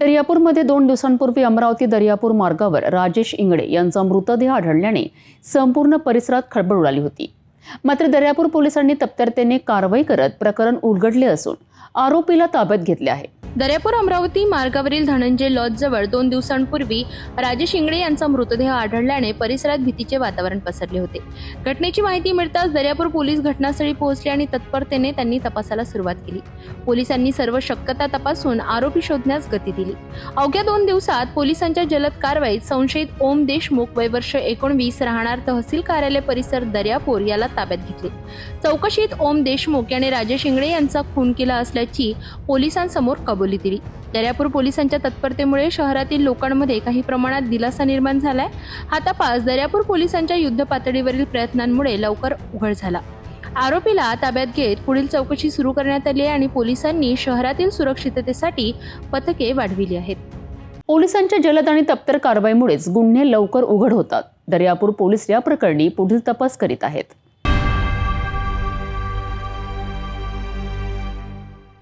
दर्यापूरमध्ये दोन दिवसांपूर्वी अमरावती दर्यापूर मार्गावर राजेश इंगडे यांचा मृतदेह आढळल्याने संपूर्ण परिसरात खळबळ उडाली होती. मात्र दर्यापूर पोलिसांनी तत्परतेने कारवाई करत प्रकरण उलगडले असून आरोपीला ताब्यात घेतले आहे. दर्यापूर अमरावती मार्गावरील धनंजय लॉजजवळ दोन दिवसांपूर्वी राजेश इंगळे यांचा मृतदेह आढळल्याने परिसरात भीतीचे वातावरण पसरले होते. घटनेची माहिती मिळताच दर्यापूर पोलीस घटनास्थळी पोहोचले आणि तत्परतेने त्यांनी तपासाला सुरुवात केली. पोलिसांनी सर्व शक्यता तपासून आरोपी शोधण्यास गती दिली. अवघ्या दोन दिवसात पोलिसांच्या जलद कारवाईत संशयित ओम देशमुख वयवर्ष एकोणवीस राहणार तहसील कार्यालय परिसर दर्यापूर याला ताब्यात घेतले. चौकशीत ओम देशमुख याने राजेश इंगळे यांचा खून केला असल्याची पोलिसांसमोर कबुली दिली दर्यापूर पोलिसांच्या तत्परतेमुळे शहरातील लोकांमध्ये काही प्रमाणात दिलासा निर्माण झालाय. हा तपास दर्यापूर पोलिसांच्या युद्ध पातळीवरील प्रयत्नांमुळे लवकर उघड झाला. आरोपीला ताब्यात घेत पुढील चौकशी सुरू करण्यात आली आहे आणि पोलिसांनी शहरातील सुरक्षिततेसाठी पथके वाढविली आहेत. पोलिसांच्या जलद आणि तप्तर कारवाईमुळेच गुन्हे लवकर उघड होतात. दर्यापूर पोलीस या प्रकरणी पुढील तपास करीत आहेत.